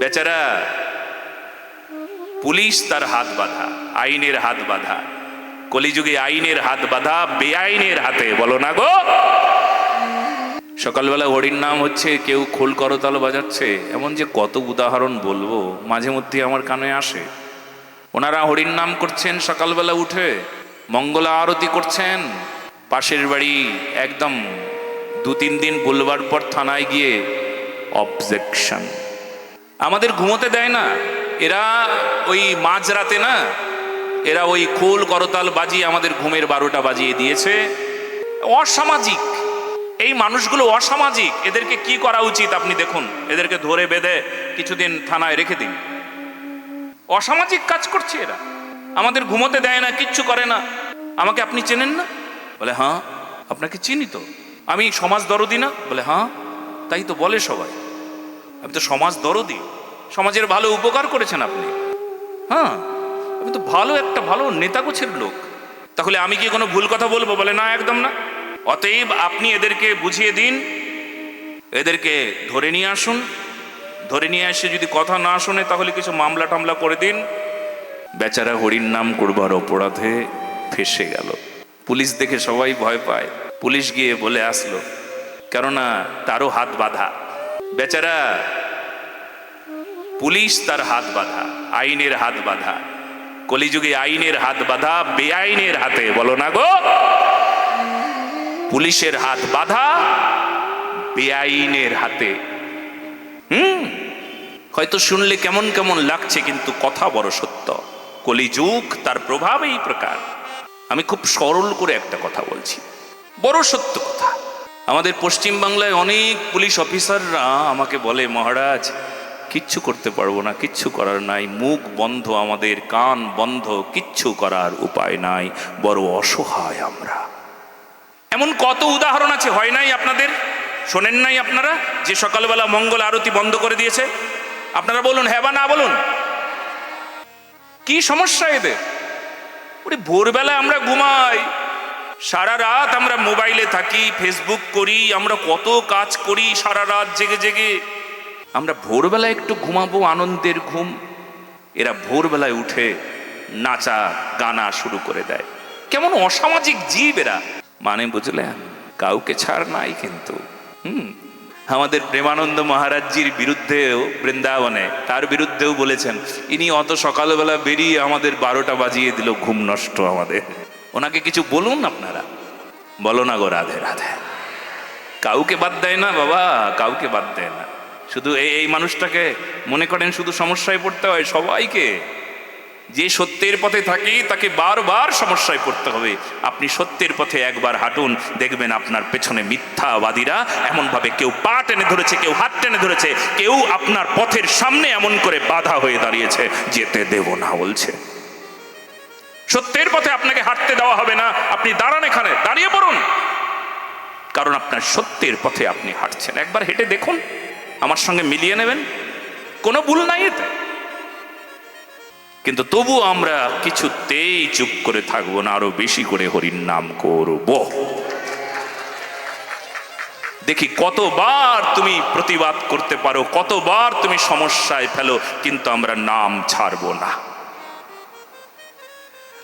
বেচারা, পুলিশ তার হাত বাঁধা, আইনের হাত বাঁধা, কলিযুগে আইনের হাত বাঁধা, বেআইনের হাতে। বলো না গো। সকালবেলা হরির নাম হচ্ছে, কেউ খোল করতাল বাজাচ্ছে। এমন যে কত উদাহরণ বলব, মাঝে মধ্যে আমার কানে আসে। ওনারা হরির নাম করছেন সকালবেলা উঠে, মঙ্গলা আরতি করছেন। পাশের বাড়ি একদম দু তিন দিন বলবার পর থানায় গিয়ে অবজেকশন আমাদের ঘুমোতে দেয় না। এরা ওই মাঝরাতে না, এরা ওই খোল করতাল বাজিয়ে আমাদের ঘুমের বারোটা বাজিয়ে দিয়েছে। অসামাজিক। এই মানুষগুলো অসামাজিক। এদেরকে কি করা উচিত আপনি দেখুন। এদেরকে ধরে বেঁধে কিছুদিন থানায় রেখে দিন। অসামাজিক কাজ করছে এরা। আমাদের ঘুমোতে দেয় না, কিচ্ছু করে না। আমাকে আপনি চেনেন না? বলে হ্যাঁ আপনাকে চিনি তো। আমি সমাজ দরদি না? বলে হ্যাঁ তাই তো বলে সবাই। আমি তো সমাজ দরদি। সমাজের ভালো উপকার করেছেন আপনি। হ্যাঁ আমি তো ভালো একটা ভালো নেতা গোছের লোক। তাহলে আমি কি কোনো ভুল কথা বলব? বলে না, একদম না। অতএব আপনি এদেরকে বুঝিয়ে দিন, এদেরকে ধরে নিয়ে আসুন। ধরে নিয়ে এসে যদি কথা না শোনে তাহলে কিছু মামলা টামলা করে দিন। বেচারা হরির নাম করবার অপরাধে ফেসে গেল। পুলিশ দেখে সবাই ভয় পায়। পুলিশ গিয়ে বলে আসলো, কেননা তারও হাত বাঁধা। বেচারা, পুলিশ তার হাত বাঁধা, আইনের হাত বাঁধা, কলিযুগে আইনের হাত বাঁধা, বেআইনের হাতে, বলো না গো। পুলিশের হাত বাঁধা, বেআইনের হাতে। হুম? হয়তো শুনলে কেমন কেমন লাগছে, কিন্তু কথা বড় সত্য। কলিযুগ তার প্রভাব এই প্রকার। আমি খুব সরল করে একটা কথা বলছি। বড় সত্য কথা। আমাদের পশ্চিম বাংলায় অনেক পুলিশ অফিসাররা আমাকে বলে, মহারাজ, কিচ্ছু করতে পারব না, কিচ্ছু করার নাই। মুখ বন্ধ, আমাদের কান বন্ধ, কিচ্ছু করার উপায় নাই। বড় অসহায় আমরা। এমন কত উদাহরণ আছে, হয় নাই আপনাদের? শোনেন নাই আপনারা? যে সকালবেলা মঙ্গল আরতি বন্ধ করে দিয়েছে। আপনারা বলুন হ্যাঁ বা না বলুন? কি সমস্যা এদের? ওরে ভোরবেলা আমরা ঘুমাই সারা রাত আমরা মোবাইলে থাকি ফেসবুক করি, আমরা কত কাজ করি, সারা রাত জেগে জেগে। আমরা ভোরবেলা একটু ঘুমাবো, আনন্দের ঘুম। এরা ভোরবেলায় উঠে নাচা, গানা শুরু করে দেয়। কেমন অসামাজিক জীব এরা। মানে বুঝলেন? কাউকে ছাড় নাই কিন্তু। হুম। আমাদের প্রেমানন্দ মহারাজজির বিরুদ্ধেও, বৃন্দাবনে, তার বিরুদ্ধেও বলেছেন, ইনি অত সকালবেলা বেরিয়ে আমাদের বারোটা বাজিয়ে দিল, ঘুম নষ্ট আমাদের। ওনাকে কিছু বলুন আপনারা। বলো না গো রাধে রাধে। কাউকে বাদ দেয় না বাবা, কাউকে বাদ দেয় না। শুধু এই এই মানুষটাকে মনে করেন শুধু সমস্যায় পড়তে হয় সবাইকে। যে সত্যের পথে থাকি, তাকে বারবার সমস্যায় পড়তে হবে। আপনি সত্যের পথে একবার হাঁটুন, দেখবেন আপনার পেছনে মিথ্যাবাদীরা এমনভাবে কেউ পা টেনে ধরেছে, কেউ হাত টেনে ধরেছে, কেউ আপনার পথের সামনে এমন করে বাধা হয়ে দাঁড়িয়েছে, যেতে দেব না বলছে। সত্যের পথে আপনাকে হাঁটতে দেওয়া হবে না। আপনি দাঁড়ান এখানে, দাঁড়িয়ে পড়ুন। কারণ আপনার সত্যের পথে আপনি হাঁটছেন। একবার হেঁটে দেখুন, আমার সঙ্গে মিলিয়ে নেবেন। কোনো ভুল নাই এতে। কিন্তু তবু আমরা কিছুতেই চুপ করে থাকব না, আরও বেশি করে হরির নাম করব। দেখি কতবার তুমি প্রতিবাদ করতে পারো, কতবার তুমি সমস্যায় ফেলো, কিন্তু আমরা নাম ছাড়বো না।